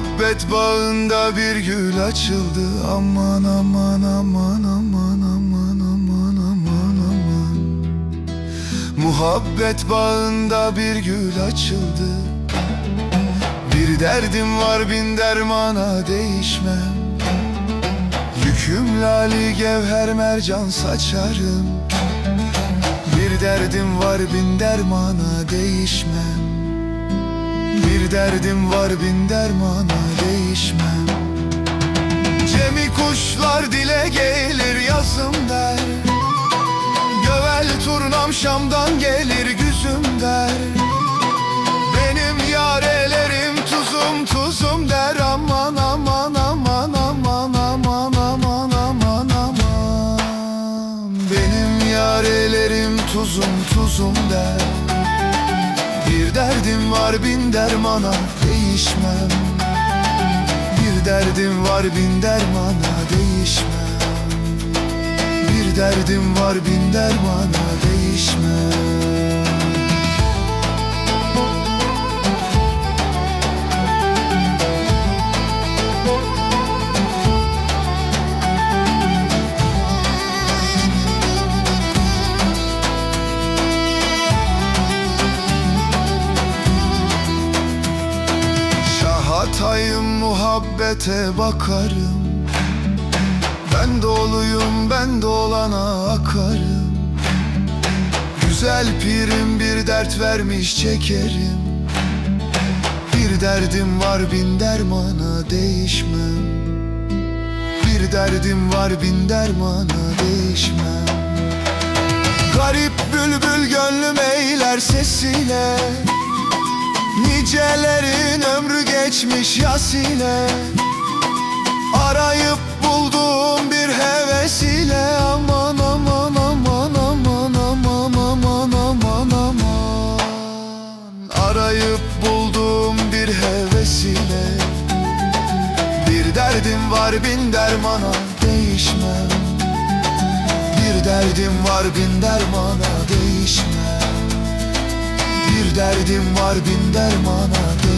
Muhabbet bağında bir gül açıldı. Aman aman aman aman aman aman aman aman. Muhabbet bağında bir gül açıldı. Bir derdim var bin dermana değişmem. Yüküm lali gevher mercan saçarım. Bir derdim var bin dermana değişmem Derdim var bin dermana değişmem. Cemi kuşlar dile gelir yazım der. Gövel turnam Şam'dan gelir güzüm der. Benim yarelerim tuzum tuzum der. Aman aman aman aman aman aman aman aman. Benim yarelerim tuzum tuzum der Bir derdim var bin dermana değişmem. Bir derdim var bin dermana değişmem. Bir derdim var bin dermana değişmez Şahatayım muhabbete bakarım. Ben doluyum ben dolana akarım. Güzel pirim bir dert vermiş çekerim. Bir derdim var bin dermana değişmem. Bir derdim var bin dermana değişmem. Garip bülbül gönlüm eyler sesiyle. Nicelerin ömrü geçmiş yas ile Arayıp bulduğum bir heves ile. Aman aman aman aman aman aman aman aman. Arayıp bulduğum bir heves ile Bir derdim var bin dermana değişmem. Bir derdim var bin dermana değişmem. Bir derdim var bin dermana değil